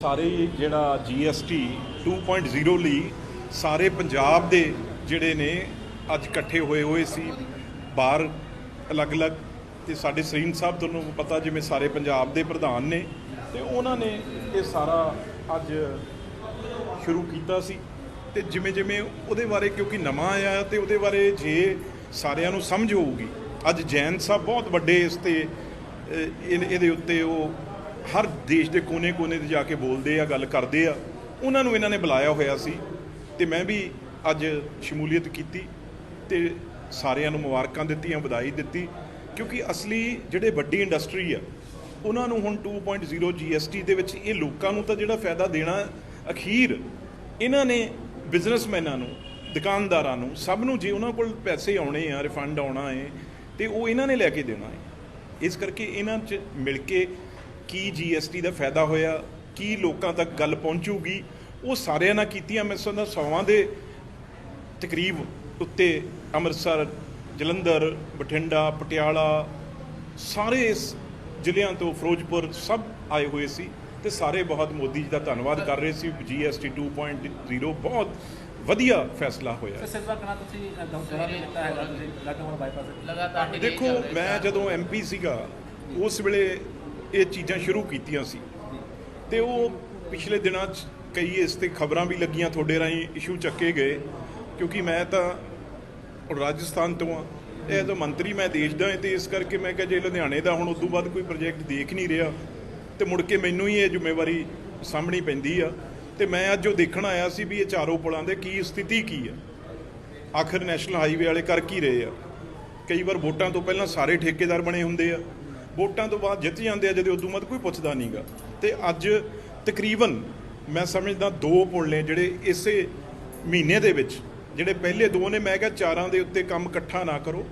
ਸਾਰੇ ਹੀ ਜਿਹੜਾ GST 2.0 ਲਈ ਸਾਰੇ ਪੰਜਾਬ ਦੇ ਜਿਹੜੇ ਨੇ ਅੱਜ ਇਕੱਠੇ ਹੋਏ ਹੋਏ ਸੀ, ਬਾਹਰ ਅਲੱਗ-ਅਲੱਗ ਤੇ ਸਾਡੇ ਸਰੀਨ ਸਾਹਿਬ ਤੁਹਾਨੂੰ ਪਤਾ ਜਿਵੇਂ ਸਾਰੇ ਪੰਜਾਬ ਦੇ ਪ੍ਰਧਾਨ ਨੇ ਤੇ ਉਹਨਾਂ ਨੇ ਇਹ ਸਾਰਾ ਅੱਜ ਸ਼ੁਰੂ ਕੀਤਾ ਸੀ ਤੇ ਜਿਵੇਂ ਜਿਵੇਂ ਉਹਦੇ ਬਾਰੇ ਕਿਉਂਕਿ ਨਵਾਂ ਆਇਆ ਤੇ ਉਹਦੇ ਬਾਰੇ ਜੇ ਸਾਰਿਆਂ ਨੂੰ ਸਮਝ ਹੋਊਗੀ, ਅੱਜ ਜੈਨ ਸਾਹਿਬ ਬਹੁਤ ਵੱਡੇ ਇਸ ਤੇ ਇਹ- ਇਹਦੇ ਉੱਤੇ ਉਹ ਹਰ ਦੇਸ਼ ਦੇ ਕੋਨੇ-ਕੋਨੇ ਤੇ ਜਾ ਕੇ ਬੋਲਦੇ ਆ, ਗੱਲ ਕਰਦੇ ਆ। ਉਹਨਾਂ ਨੂੰ ਇਹਨਾਂ ਨੇ ਬੁਲਾਇਆ ਹੋਇਆ ਸੀ ਤੇ ਮੈਂ ਵੀ ਅੱਜ ਸ਼ਮੂਲੀਅਤ ਕੀਤੀ ਤੇ ਸਾਰਿਆਂ ਨੂੰ ਮੁਬਾਰਕਾਂ ਦਿੱਤੀਆਂ, ਵਧਾਈ ਦਿੱਤੀ। ਕਿਉਂਕਿ ਅਸਲੀ ਜਿਹੜੇ ਵੱਡੀ ਇੰਡਸਟਰੀ ਆ, ਉਹਨਾਂ ਨੂੰ ਹੁਣ 2.0 GST ਦੇ ਵਿੱਚ ਇਹ ਲੋਕਾਂ ਨੂੰ ਤਾਂ ਜਿਹੜਾ ਫਾਇਦਾ ਦੇਣਾ ਅਖੀਰ, ਇਹਨਾਂ ਨੇ ਬਿਜ਼ਨਸਮੈਨਾਂ ਨੂੰ, ਦੁਕਾਨਦਾਰਾਂ ਨੂੰ, ਸਭ ਨੂੰ ਜੇ ਉਹਨਾਂ ਕੋਲ ਪੈਸੇ ਆਉਣੇ ਆ ਰਿਫੰਡ ਆਉਣਾ ਹੈ ਤੇ ਉਹ ਇਹਨਾਂ ਨੇ ਲੈ ਕੇ ਦੇਣਾ ਹੈ ਇਸ ਕਰਕੇ ਇਹਨਾਂ 'ਚ ਮਿਲ ਕੇ ਕੀ GST ਦਾ ਫਾਇਦਾ ਹੋਇਆ ਕੀ ਲੋਕਾਂ ਤੱਕ ਗੱਲ ਪਹੁੰਚੂਗੀ ਉਹ ਸਾਰਿਆਂ ਨਾਲ ਕੀਤੀਆਂ ਮੈਂ ਸਮਝਦਾ ਸੌਵਾਂ ਦੇ ਤਕਰੀਬ ਉੱਤੇ ਅੰਮ੍ਰਿਤਸਰ ਜਲੰਧਰ ਬਠਿੰਡਾ ਪਟਿਆਲਾ ਸਾਰੇ ਇਸ ਜ਼ਿਲ੍ਹਿਆਂ ਤੋਂ ਫਿਰੋਜ਼ਪੁਰ ਸਭ ਆਏ ਹੋਏ ਸੀ ਤੇ ਸਾਰੇ ਬਹੁਤ ਮੋਦੀ ਜੀ ਦਾ ਧੰਨਵਾਦ ਕਰ ਰਹੇ ਸੀ। GST 2.0 ਬਹੁਤ ਵਧੀਆ ਫੈਸਲਾ ਹੋਇਆ। ਸਿਲਵਾ ਕਨਾ ਤੁਸੀਂ ਦੌਰਾ ਵੀ ਦਿੱਤਾ ਹੈਗਾ ਤੁਸੀਂ ਲਾਟੋਮੋੜ ਬਾਈਪਾਸ ਲਗਾਤਾਰ ਦੇਖੋ ਮੈਂ ਜਦੋਂ ਐਮਪੀ ਸੀਗਾ ਉਸ ਵੇਲੇ ਇਹ ਚੀਜ਼ਾਂ ਸ਼ੁਰੂ ਕੀਤੀਆਂ ਸੀ। ਤੇ ਉਹ ਪਿਛਲੇ ਦਿਨਾਂ 'ਚ ਕਈ ਇਸ ਤੇ ਖਬਰਾਂ ਵੀ ਲੱਗੀਆਂ, ਤੁਹਾਡੇ ਰਾਹੀਂ ਇਸ਼ੂ ਚੱਕੇ ਗਏ। ਕਿਉਂਕਿ ਮੈਂ ਤਾਂ ਰਾਜਸਥਾਨ ਤੋਂ ਆ ਇਹ ਤਾਂ ਮੰਤਰੀ ਮੈਂ ਦੇਸ਼ ਦਾ ਹਾਂ ਤੇ ਇਸ ਕਰਕੇ ਮੈਂ ਕਿਹਾ ਜੇ ਲੁਧਿਆਣੇ ਦਾ ਹੁਣ ਉਦੋਂ ਬਾਅਦ ਕੋਈ ਪ੍ਰੋਜੈਕਟ ਦੇਖ ਨਹੀਂ ਰਿਹਾ, ਤੇ ਮੁੜ ਕੇ ਮੈਨੂੰ ਹੀ ਇਹ ਜ਼ਿੰਮੇਵਾਰੀ ਸਾਹਮਣੀ ਪੈਂਦੀ ਆ। ਤੇ ਮੈਂ ਅੱਜ ਉਹ ਦੇਖਣ ਆਇਆ ਸੀ ਵੀ ਇਹ ਚਾਰੋਂ ਪੁਲਾਂ ਦੇ ਕੀ ਸਥਿਤੀ ਕੀ ਆ। ਆਖਰ ਨੈਸ਼ਨਲ ਹਾਈਵੇ ਵਾਲੇ ਕਰ ਕੀ ਰਹੇ ਆ? ਕਈ ਵਾਰ ਵੋਟਾਂ ਤੋਂ ਪਹਿਲਾਂ ਸਾਰੇ ਠੇਕੇਦਾਰ ਬਣੇ ਹੁੰਦੇ ਆ। ਵੋਟਾਂ ਤੋਂ ਬਾਅਦ ਜਿੱਤ ਜਾਂਦੇ ਆ, ਜਦੋਂ ਉਦੋਂ ਬਾਅਦ ਕੋਈ ਪੁੱਛਦਾ ਨਹੀਂਗਾ ਤੇ ਅੱਜ ਤਕਰੀਬਨ ਮੈਂ ਸਮਝਦਾ ਦੋ ਪੁਲ ਨੇ ਜਿਹੜੇ ਇਸੇ ਮਹੀਨੇ ਦੇ ਵਿੱਚ, ਜਿਹੜੇ ਪਹਿਲੇ ਦੋ ਨੇ, ਮੈਂ ਕਿਹਾ ਚਾਰਾਂ ਦੇ ਉੱਤੇ ਕੰਮ ਇਕੱਠਾ ਨਾ ਕਰੋ।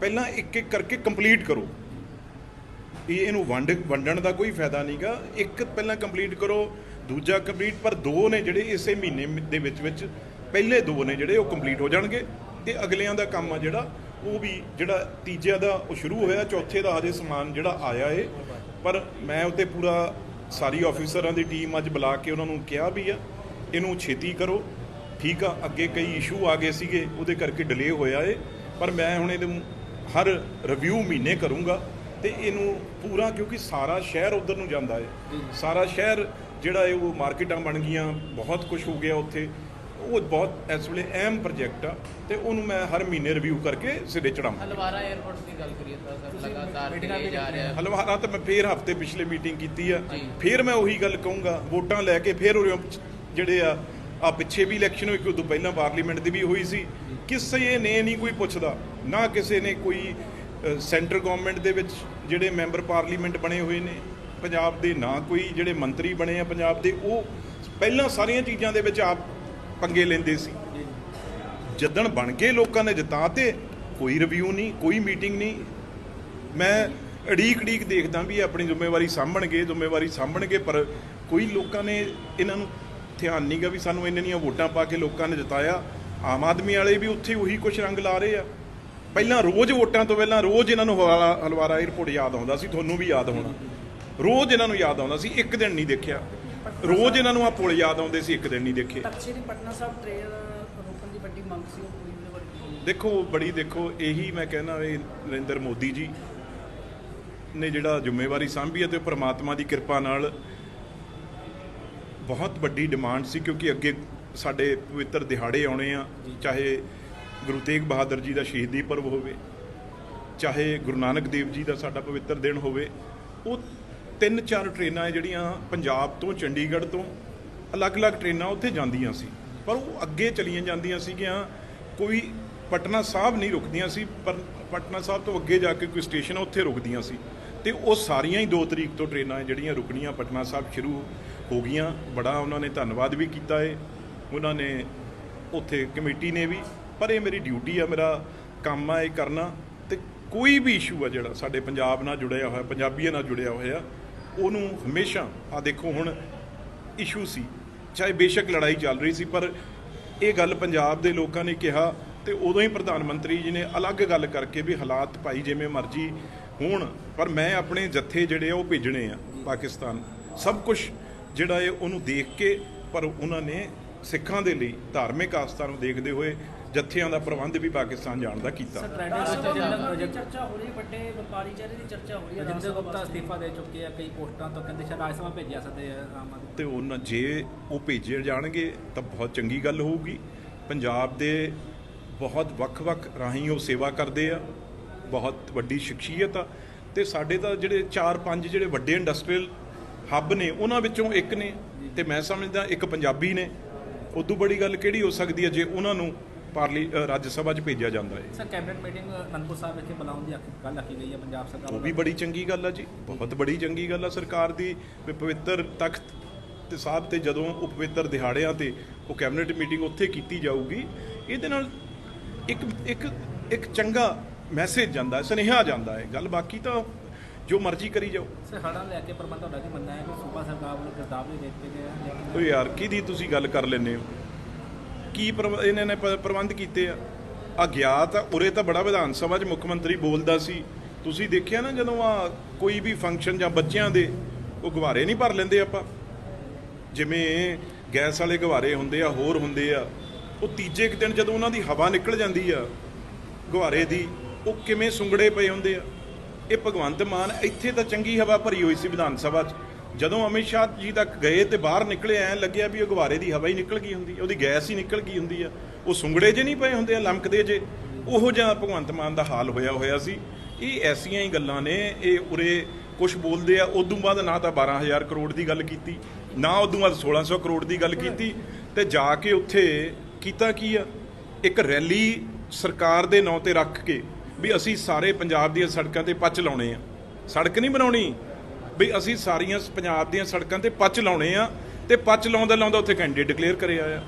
ਪਹਿਲਾਂ ਇੱਕ ਇੱਕ ਕਰਕੇ ਕੰਪਲੀਟ ਕਰੋ। ਇਹ ਇਹਨੂੰ ਵੰਡ, ਵੰਡਣ ਦਾ ਕੋਈ ਫਾਇਦਾ ਨਹੀਂਗਾ ਇੱਕ ਪਹਿਲਾਂ ਕੰਪਲੀਟ ਕਰੋ, ਦੂਜਾ ਕੰਪਲੀਟ ਪਰ ਦੋ ਨੇ ਜਿਹੜੇ ਇਸੇ ਮਹੀਨੇ ਦੇ ਵਿੱਚ ਵਿੱਚ ਪਹਿਲੇ ਦੋ ਨੇ ਜਿਹੜੇ ਉਹ ਕੰਪਲੀਟ ਹੋ ਜਾਣਗੇ। ਤੇ ਅਗਲਿਆਂ ਦਾ ਕੰਮ ਆ ਜਿਹੜਾ ਉਹ ਵੀ ਜਿਹੜਾ ਤੀਜੇ ਦਾ, ਉਹ ਸ਼ੁਰੂ ਹੋਇਆ, ਚੌਥੇ ਦਾ ਹਜੇ ਸਮਾਨ ਜਿਹੜਾ ਆਇਆ ਏ। ਪਰ ਮੈਂ ਉੱਤੇ ਪੂਰਾ ਸਾਰੀ ਆਫੀਸਰਾਂ ਦੀ ਟੀਮ ਅੱਜ ਬੁਲਾ ਕੇ ਉਹਨਾਂ ਨੂੰ ਕਿਹਾ ਵੀ ਆ, ਇਹਨੂੰ ਛੇਤੀ ਕਰੋ। ਠੀਕ ਆ, ਅੱਗੇ ਕਈ ਇਸ਼ੂ ਆ ਗਏ ਸੀਗੇ, ਉਹਦੇ ਕਰਕੇ ਡਿਲੇ ਹੋਇਆ ਏ। ਪਰ ਮੈਂ ਹੁਣ ਇਹਦੇ ਹਰ ਰਿਵਿਊ ਮਹੀਨੇ ਕਰੂੰਗਾ ਤੇ ਇਹਨੂੰ ਪੂਰਾ ਕਿਉਂਕਿ ਸਾਰਾ ਸ਼ਹਿਰ ਉਧਰ ਨੂੰ ਜਾਂਦਾ ਹੈ ਸਾਰਾ ਸ਼ਹਿਰ ਜਿਹੜਾ ਹੈ ਉਹ ਮਾਰਕੀਟਾਂ ਬਣ ਗਈਆਂ, ਬਹੁਤ ਕੁਝ ਹੋ ਗਿਆ ਉੱਥੇ। ਉਹ ਬਹੁਤ ਇਸ ਵੇਲੇ ਅਹਿਮ ਪ੍ਰੋਜੈਕਟ ਆ ਤੇ ਉਹਨੂੰ ਮੈਂ ਹਰ ਮਹੀਨੇ ਰਿਵਿਊ ਕਰਕੇ ਸਿਰੇ ਚੜਾਵਾਂ ਹਲਵਾਰਾ 에ਅਰਪੋਰਟ ਦੀ ਗੱਲ ਕਰੀਏ ਤਾਂ ਸਰ ਲਗਾਤਾਰ ਵੀ ਜਾ ਰਿਹਾ। ਹੈ। ਹਲਵਾਰਾ ਤਾਂ ਮੈਂ ਫੇਰ ਹਫ਼ਤੇ ਪਿਛਲੇ ਮੀਟਿੰਗ ਕੀਤੀ ਆ। ਫੇਰ ਮੈਂ ਉਹੀ ਗੱਲ ਕਹੂੰਗਾ ਵੋਟਾਂ ਲੈ ਕੇ ਫੇਰ ਉਰੇ ਜਿਹੜੇ ਆ ਆ ਪਿੱਛੇ ਵੀ ਇਲੈਕਸ਼ਨ ਹੋਈ ਕਿ ਉਦੋਂ ਪਹਿਲਾਂ ਪਾਰਲੀਮੈਂਟ ਦੀ ਵੀ ਹੋਈ ਸੀ। ਕਿਸੇ ਨੇ ਨਹੀਂ ਕੋਈ ਪੁੱਛਦਾ ਨਾ ਕਿਸੇ ਨੇ ਕੋਈ ਸੈਂਟਰ ਗਵਰਨਮੈਂਟ ਦੇ ਵਿੱਚ ਜਿਹੜੇ ਮੈਂਬਰ ਪਾਰਲੀਮੈਂਟ ਬਣੇ ਹੋਏ ਨੇ ਪੰਜਾਬ ਦੇ ਨਾ ਕੋਈ ਜਿਹੜੇ ਮੰਤਰੀ ਬਣੇ ਆ ਪੰਜਾਬ ਦੇ ਉਹ ਪਹਿਲਾਂ ਸਾਰੀਆਂ ਚੀਜ਼ਾਂ ਦੇ ਵਿੱਚ ਆਪ ਪੰਗੇ ਲੈਂਦੇ ਸੀ। ਜਦਣ ਬਣ ਕੇ ਲੋਕਾਂ ਨੇ ਜਿਤਾਤੇ ਕੋਈ ਰਿਵਿਊ ਨਹੀਂ, ਕੋਈ ਮੀਟਿੰਗ ਨਹੀਂ। ਮੈਂ ਅੜੀਕ ਅੜੀਕ ਦੇਖਦਾ ਵੀ ਆਪਣੀ ਜ਼ਿੰਮੇਵਾਰੀ ਸਾਂਭਣਗੇ ਜ਼ਿੰਮੇਵਾਰੀ ਸਾਂਭਣਗੇ ਪਰ ਕੋਈ ਲੋਕਾਂ ਨੇ ਇਹਨਾਂ ਨੂੰ ਧਿਆਨ ਨਹੀਂ ਗਾ ਵੀ ਸਾਨੂੰ ਇੰਨੀਆਂ ਵੋਟਾਂ ਪਾ ਕੇ ਲੋਕਾਂ ਨੇ ਜਿਤਾਇਆ। ਆਮ ਆਦਮੀ ਵਾਲੇ ਵੀ ਉੱਥੇ ਉਹੀ ਕੁਛ ਰੰਗ ਲਾ ਰਹੇ ਆ। ਪਹਿਲਾਂ ਰੋਜ਼ ਵੋਟਾਂ ਤੋਂ ਪਹਿਲਾਂ ਰੋਜ਼ ਇਹਨਾਂ ਨੂੰ ਹਵਾਲਾ, ਹਲਵਾਰਾ 에ਅਰਪੋਰਟ ਯਾਦ ਆਉਂਦਾ ਸੀ, ਤੁਹਾਨੂੰ ਵੀ ਯਾਦ ਹੋਣਾ। ਰੋਜ਼ ਇਹਨਾਂ ਨੂੰ ਯਾਦ ਆਉਂਦਾ ਸੀ, ਇੱਕ ਦਿਨ ਨਹੀਂ ਦੇਖਿਆ। ਰੋਜ਼ ਇਹਨਾਂ ਨੂੰ ਆ ਪੁਲ ਯਾਦ ਆਉਂਦੇ ਸੀ ਇੱਕ ਦਿਨ ਨਹੀਂ ਦੇਖੇ। ਤਖਤ ਸ੍ਰੀ ਪਟਨਾ ਸਾਹਿਬ ਟ੍ਰੇਨ ਰੋਕਣ ਦੀ ਵੱਡੀ ਮੰਗ ਸੀ ਉਹ ਪੂਰੀ ਨਹੀਂ ਹੋਈ। ਦੇਖੋ ਬੜੀ ਦੇਖੋ ਇਹੀ ਮੈਂ ਕਹਿਣਾ ਵੀ ਨਰਿੰਦਰ ਮੋਦੀ ਜੀ ਨੇ ਜਿਹੜਾ ਜ਼ਿੰਮੇਵਾਰੀ ਸੰਭੀ ਹੈ ਤੇ ਪ੍ਰਮਾਤਮਾ ਦੀ ਕਿਰਪਾ ਨਾਲ ਬਹੁਤ ਵੱਡੀ ਡਿਮਾਂਡ ਸੀ ਕਿਉਂਕਿ ਅੱਗੇ ਸਾਡੇ ਪਵਿੱਤਰ ਦਿਹਾੜੇ ਆਉਣੇ ਆ ਚਾਹੇ ਗੁਰੂ ਤੇਗ ਬਹਾਦਰ ਜੀ ਦਾ ਸ਼ਹੀਦੀ ਪਰਵ ਹੋਵੇ ਚਾਹੇ ਗੁਰੂ ਨਾਨਕ ਦੇਵ ਜੀ ਦਾ ਸਾਡਾ ਪਵਿੱਤਰ ਦਿਨ ਹੋਵੇ ਉਹ ਤਿੰਨ ਚਾਰ ਟ੍ਰੇਨਾਂ ਹੈ ਜਿਹੜੀਆਂ ਪੰਜਾਬ ਤੋਂ, ਚੰਡੀਗੜ੍ਹ ਤੋਂ ਅਲੱਗ-ਅਲੱਗ ਟ੍ਰੇਨਾਂ ਉੱਥੇ ਜਾਂਦੀਆਂ ਸੀ। ਪਰ ਉਹ ਅੱਗੇ ਚਲੀਆਂ ਜਾਂਦੀਆਂ ਸੀਗੀਆਂ, ਕੋਈ ਪਟਨਾ ਸਾਹਿਬ ਨਹੀਂ ਰੁਕਦੀਆਂ ਸੀ, ਪਰ ਪਟਨਾ ਸਾਹਿਬ ਤੋਂ ਅੱਗੇ ਜਾ ਕੇ ਕੋਈ ਸਟੇਸ਼ਨ ਆ, ਉੱਥੇ ਰੁਕਦੀਆਂ ਸੀ। ਤੇ ਉਹ ਸਾਰੀਆਂ ਹੀ 2 ਤਰੀਕ ਤੋਂ ਟ੍ਰੇਨਾਂ ਜਿਹੜੀਆਂ ਰੁਕਣੀਆਂ ਪਟਨਾ ਸਾਹਿਬ ਸ਼ੁਰੂ ਹੋ ਗਈਆਂ। ਬੜਾ ਉਹਨਾਂ ਨੇ ਧੰਨਵਾਦ ਵੀ ਕੀਤਾ ਏ। ਉਹਨਾਂ ਨੇ ਉੱਥੇ ਕਮੇਟੀ ਨੇ ਵੀ, ਪਰ ਇਹ ਮੇਰੀ ਡਿਊਟੀ ਆ, ਮੇਰਾ ਕੰਮ ਆ ਇਹ ਕਰਨਾ। ਤੇ ਕੋਈ ਵੀ ਇਸ਼ੂ ਆ ਜਿਹੜਾ ਸਾਡੇ ਪੰਜਾਬ ਨਾਲ ਜੁੜਿਆ ਹੋਇਆ, ਪੰਜਾਬੀਆਂ ਨਾਲ ਜੁੜਿਆ ਹੋਇਆ ਉਹਨੂੰ ਹਮੇਸ਼ਾ ਆ ਦੇਖੋ ਹੁਣ ਇਸ਼ੂ ਸੀ। ਚਾਹੇ ਬੇਸ਼ੱਕ ਲੜਾਈ ਚੱਲ ਰਹੀ ਸੀ, ਪਰ ਇਹ ਗੱਲ ਪੰਜਾਬ ਦੇ ਲੋਕਾਂ ਨੇ ਕਿਹਾ ਤੇ ਉਦੋਂ ਹੀ ਪ੍ਰਧਾਨ ਮੰਤਰੀ ਜੀ ਨੇ ਅਲੱਗ ਗੱਲ ਕਰਕੇ ਵੀ ਹਾਲਾਤ ਭਾਈ ਜਿਵੇਂ ਮਰਜ਼ੀ ਹੋਣ, ਪਰ ਮੈਂ ਆਪਣੇ ਜੱਥੇ ਜਿਹੜੇ ਆ ਉਹ ਭੇਜਣੇ ਆ ਪਾਕਿਸਤਾਨ। ਸਭ ਕੁਝ ਜਿਹੜਾ ਇਹ ਉਹਨੂੰ ਦੇਖ ਕੇ, ਪਰ ਉਹਨਾਂ ਨੇ ਸਿੱਖਾਂ ਦੇ ਲਈ ਧਾਰਮਿਕ ਆਸਥਾ ਨੂੰ ਦੇਖਦੇ ਹੋਏ ਜੱਥਿਆਂ ਦਾ ਪ੍ਰਬੰਧ ਵੀ ਪਾਕਿਸਤਾਨ ਜਾਣ ਦਾ ਕੀਤਾ। ਟ੍ਰੈਂਡ ਰਾਜ ਵਿੱਚ ਸਭਾ ਜਿਹੜਾ ਮੈਂਬਰਾਂ ਦੀ ਪ੍ਰੋਜੈਕਟ ਚਰਚਾ ਹੋ ਰਹੀ ਹੈ ਵੱਡੇ ਵਪਾਰੀ ਚਿਹਰੇ ਦੀ ਚਰਚਾ ਹੋ ਰਹੀ ਹੈ ਰਾਜ ਰਜਿੰਦਰ ਸਭਾ ਗੁਪਤਾ ਵਾਸਤੇ। ਅਸਤੀਫਾ ਦੇ ਚੁੱਕੇ ਆ ਕਈ ਪੋਸਟਾਂ ਤੋਂ ਕਹਿੰਦੇ ਸ਼ਾਇਦ ਰਾਜ ਸਭਾ ਭੇਜਿਆ ਸਕਦੇ ਆ ਆਮ ਆਦਮੀ ਤੇ ਉਹਨਾਂ ਜੇ ਉਹ ਭੇਜੇ ਜਾਣਗੇ ਤਾਂ ਬਹੁਤ ਚੰਗੀ ਗੱਲ ਹੋਊਗੀ। ਪੰਜਾਬ ਦੇ ਬਹੁਤ ਵੱਖ-ਵੱਖ ਰਾਹੀਂ ਉਹ ਸੇਵਾ ਕਰਦੇ ਆ ਬਹੁਤ ਵੱਡੀ ਸ਼ਖਸੀਅਤ ਆ। ਤੇ ਸਾਡੇ ਤਾਂ ਜਿਹੜੇ 4-5 ਜਿਹੜੇ ਵੱਡੇ ਇੰਡਸਟਰੀਅਲ ਹੱਬ ਨੇ ਉਹਨਾਂ ਵਿੱਚੋਂ ਇੱਕ ਨੇ। ਤੇ ਮੈਂ ਸਮਝਦਾ ਇੱਕ ਪੰਜਾਬੀ ਨੇ। ਉਦੋਂ ਬੜੀ ਗੱਲ ਕਿਹੜੀ ਹੋ ਸਕਦੀ ਹੈ ਜੇ ਉਹਨਾਂ ਨੂੰ ਪਾਰਲੀ ਰਾਜ ਸਭਾ 'ਚ ਭੇਜਿਆ ਜਾਂਦਾ ਹੈ? Sir cabinet meeting Anandpur Sahib ਵਿਖੇ ਬੁਲਾਉਣ ਦੀ ਗੱਲ ਆਖੀ ਗਈ ਹੈ ਪੰਜਾਬ ਸਰਕਾਰ ਉਹ ਵੀ ਬੜੀ ਚੰਗੀ ਗੱਲ ਆ ਜੀ ਬਹੁਤ ਬੜੀ ਚੰਗੀ ਗੱਲ ਆ ਸਰਕਾਰ ਦੀ ਵੀ ਪਵਿੱਤਰ ਤਖਤ ਤੇ ਸਾਹਿਬ ਤੇ ਜਦੋਂ ਉਹ ਪਵਿੱਤਰ ਦਿਹਾੜਿਆਂ ਤੇ ਉਹ ਕੈਬਨਿਟ ਮੀਟਿੰਗ ਉੱਥੇ ਕੀਤੀ ਜਾਊਗੀ ਇਹਦੇ ਨਾਲ ਇੱਕ ਇੱਕ ਇੱਕ ਚੰਗਾ ਮੈਸੇਜ ਜਾਂਦਾ ਹੈ ਸੁਨੇਹਾ ਜਾਂਦਾ ਹੈ। ਗੱਲ ਬਾਕੀ ਤਾਂ ਜੋ ਮਰਜ਼ੀ ਕਰੀ ਜਾਓ। ਸਰ ਹੜ੍ਹਾਂ ਲੈ ਕੇ ਪ੍ਰਬੰਧ ਤੁਹਾਡਾ ਕੀ ਮੰਨਣਾ ਹੈ? ਕਿ ਸੂਬਾ ਸਰਕਾਰ ਵੱਲੋਂ ਕਿਰਦਾਰ ਵੀ ਦਿੱਤੇ ਗਏ ਆ ਲੇਕਿਨ ਉਹ ਯਾਰ ਕਿਹਦੀ ਤੁਸੀਂ ਗੱਲ ਕਰ ਲੈਂਦੇ ਹੋ? ਕੀ ਪ੍ਰਬ- ਇਹਨਾਂ ਨੇ ਪ- ਪ੍ਰਬੰਧ ਕੀਤੇ ਆ? ਆ ਗਿਆ ਤਾਂ ਉਰੇ ਤਾਂ ਬੜਾ ਵਿਧਾਨ ਸਭਾ 'ਚ ਮੁੱਖ ਮੰਤਰੀ ਬੋਲਦਾ ਸੀ। ਤੁਸੀਂ ਦੇਖਿਆ ਨਾ ਜਦੋਂ ਆ ਕੋਈ ਵੀ ਫੰਕਸ਼ਨ ਜਾਂ ਬੱਚਿਆਂ ਦੇ ਉਹ ਗੁਬਾਰੇ ਨਹੀਂ ਭਰ ਲੈਂਦੇ ਆਪਾਂ? ਜਿਵੇਂ ਗੈਸ ਵਾਲੇ ਗੁਬਾਰੇ ਹੁੰਦੇ ਆ ਹੋਰ ਹੁੰਦੇ ਆ। ਉਹ ਤੀਜੇ ਕੁ ਦਿਨ ਜਦੋਂ ਉਹਨਾਂ ਦੀ ਹਵਾ ਨਿਕਲ ਜਾਂਦੀ ਆ ਗੁਬਾਰੇ ਦੀ ਉਹ ਕਿਵੇਂ ਸੁੰਗੜੇ ਪਏ ਹੁੰਦੇ ਆ? ਇਹ ਭਗਵੰਤ ਮਾਨ ਇੱਥੇ ਤਾਂ ਚੰਗੀ ਹਵਾ ਭਰੀ ਹੋਈ ਸੀ ਵਿਧਾਨ ਸਭਾ 'ਚ। ਜਦੋਂ ਅਮਿਤ ਸ਼ਾਹ ਜੀ ਤੱਕ ਗਏ ਤੇ ਬਾਹਰ ਨਿਕਲੇ, ਐ ਲੱਗਿਆ ਵੀ ਉਹ ਗੁਬਾਰੇ ਦੀ ਹਵਾ ਹੀ ਨਿਕਲ ਗਈ ਹੁੰਦੀ ਉਹਦੀ ਗੈਸ ਹੀ ਨਿਕਲ ਗਈ ਹੁੰਦੀ ਆ। ਉਹ ਸੁੰਗੜੇ ਜੇ ਨਹੀਂ ਪਏ ਹੁੰਦੇ ਆ ਲਮਕਦੇ ਜੇ। ਉਹੋ ਜਿਹਾ ਭਗਵੰਤ ਮਾਨ ਦਾ ਹਾਲ ਹੋਇਆ ਹੋਇਆ ਸੀ। ਇਹ ਐਸੀਆਂ ਹੀ ਗੱਲਾਂ ਨੇ। ਇਹ ਉਰੇ ਕੁਝ ਬੋਲਦੇ ਆ। ਉਦੋਂ ਬਾਅਦ ਨਾ ਤਾਂ 12000 ਕਰੋੜ ਦੀ ਗੱਲ ਕੀਤੀ, ਨਾ ਉਦੋਂ ਬਾਅਦ 1600 ਕਰੋੜ ਦੀ ਗੱਲ ਕੀਤੀ ਤੇ ਜਾ ਕੇ ਉੱਥੇ ਕੀਤਾ ਕੀ ਆ? ਇੱਕ ਰੈਲੀ ਸਰਕਾਰ ਦੇ ਨਾਂ ਤੇ ਰੱਖ ਕੇ ਵੀ ਅਸੀਂ ਸਾਰੇ ਪੰਜਾਬ ਦੀਆਂ ਸੜਕਾਂ ਤੇ ਪੱਚ ਲਾਉਣੇ ਆ। ਸੜਕ ਨਹੀਂ ਬਣਾਉਣੀ। ਵੀ ਅਸੀਂ ਸਾਰੀਆਂ ਪੰਜਾਬ ਦੀਆਂ ਸੜਕਾਂ ਤੇ ਪੱਚ ਲਾਉਣੇ ਆ ਤੇ ਪੱਚ ਲਾਉਂਦਾ ਲਾਉਂਦਾ ਉੱਥੇ ਕੈਂਡੀਡੇਟ ਡਿਕਲੇਅਰ ਕਰਿਆ ਆ।